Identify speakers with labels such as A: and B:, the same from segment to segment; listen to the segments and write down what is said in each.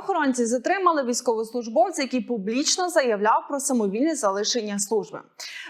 A: Правоохоронці затримали військовослужбовця, який публічно заявляв про самовільне залишення служби.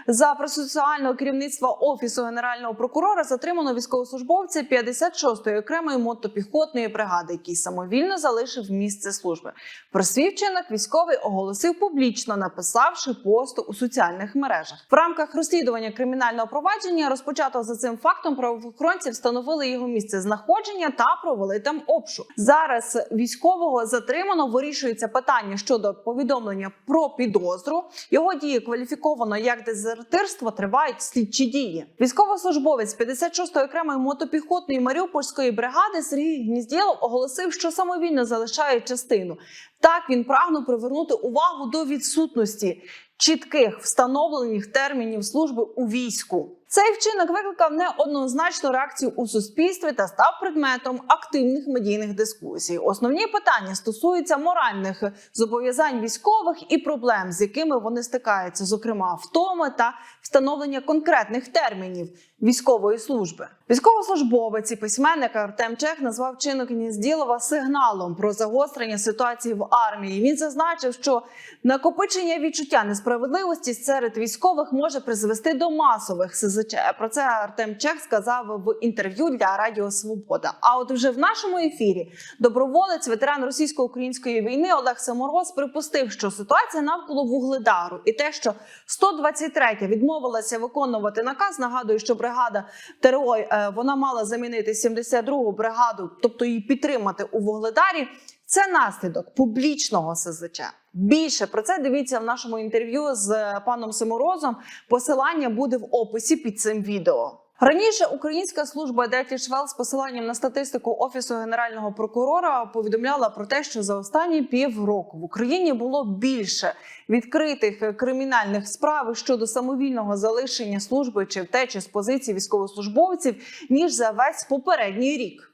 A: За процесуального керівництва офісу генерального прокурора затримано військовослужбовця 56-ї окремої мотопіхотної бригади, який самовільно залишив місце служби. Про свій вчинок військовий оголосив публічно, написавши пост у соціальних мережах. В рамках розслідування кримінального провадження розпочатого за цим фактом правоохоронці встановили його місце знаходження та провели там обшук. Зараз військового затримано вирішується питання щодо повідомлення про підозру. Його дії кваліфіковано як дезертирство. Тривають слідчі дії. Військовослужбовець 56-ї окремої мотопіхотної маріупольської бригади Сергій Гніздєлов оголосив, що самовільно залишає частину. Так він прагнув привернути увагу до відсутності чітких встановлених термінів служби у війську. Цей вчинок викликав неоднозначну реакцію у суспільстві та став предметом активних медійних дискусій. Основні питання стосуються моральних зобов'язань військових і проблем, з якими вони стикаються, зокрема втоми та встановлення конкретних термінів військової служби. Військовослужбовець і письменник Артем Чех назвав вчинок Гнізділова сигналом про загострення ситуації в армії. Він зазначив, що накопичення відчуття несправедливості серед військових може призвести до масових СЗЧ. Про це Артем Чех сказав в інтерв'ю для Радіо Свобода. А от вже в нашому ефірі доброволець, ветеран російсько-української війни Олег Самороз припустив, що ситуація навколо вугледару і те, що 123 відмовилася виконувати наказ. Нагадую, що бригада ТРО е, вона мала замінити 72-гу бригаду, тобто її підтримати у вугледарі. Це наслідок публічного СЗЧ. Більше про це дивіться в нашому інтерв'ю з паном Симорозом. Посилання буде в описі під цим відео. Раніше українська служба Детлішвел з посиланням на статистику офісу генерального прокурора повідомляла про те, що за останні півроку в Україні було більше відкритих кримінальних справ щодо самовільного залишення служби чи втечі з позиції військовослужбовців ніж за весь попередній рік.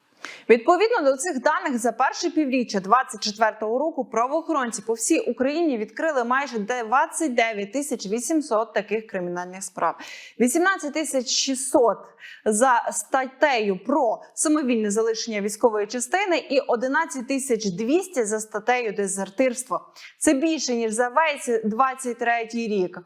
A: Відповідно до цих даних, за перше півріччя 2024 року правоохоронці по всій Україні відкрили майже 29 тисяч 800 таких кримінальних справ, 18 тисяч 600 за статтею про самовільне залишення військової частини і 11 тисяч 200 за статтею дезертирство. Це більше ніж за весь 23 рік.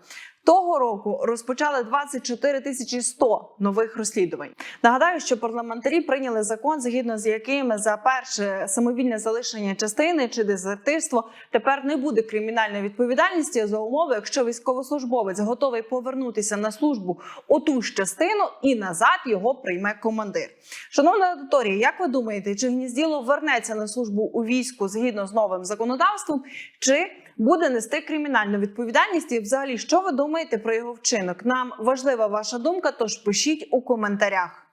A: Того року розпочали 24 тисячі 100 нових розслідувань. Нагадаю, що парламентарі прийняли закон, згідно з яким за перше самовільне залишення частини чи дезертирство тепер не буде кримінальної відповідальності за умови, якщо військовослужбовець готовий повернутися на службу у ту ж частину і назад його прийме командир. Шановна аудиторія, як ви думаєте, чи гнізділо вернеться на службу у війську згідно з новим законодавством, чи буде нести кримінальну відповідальність? І взагалі, що ви думаєте про його вчинок? Нам важлива ваша думка, тож пишіть у коментарях.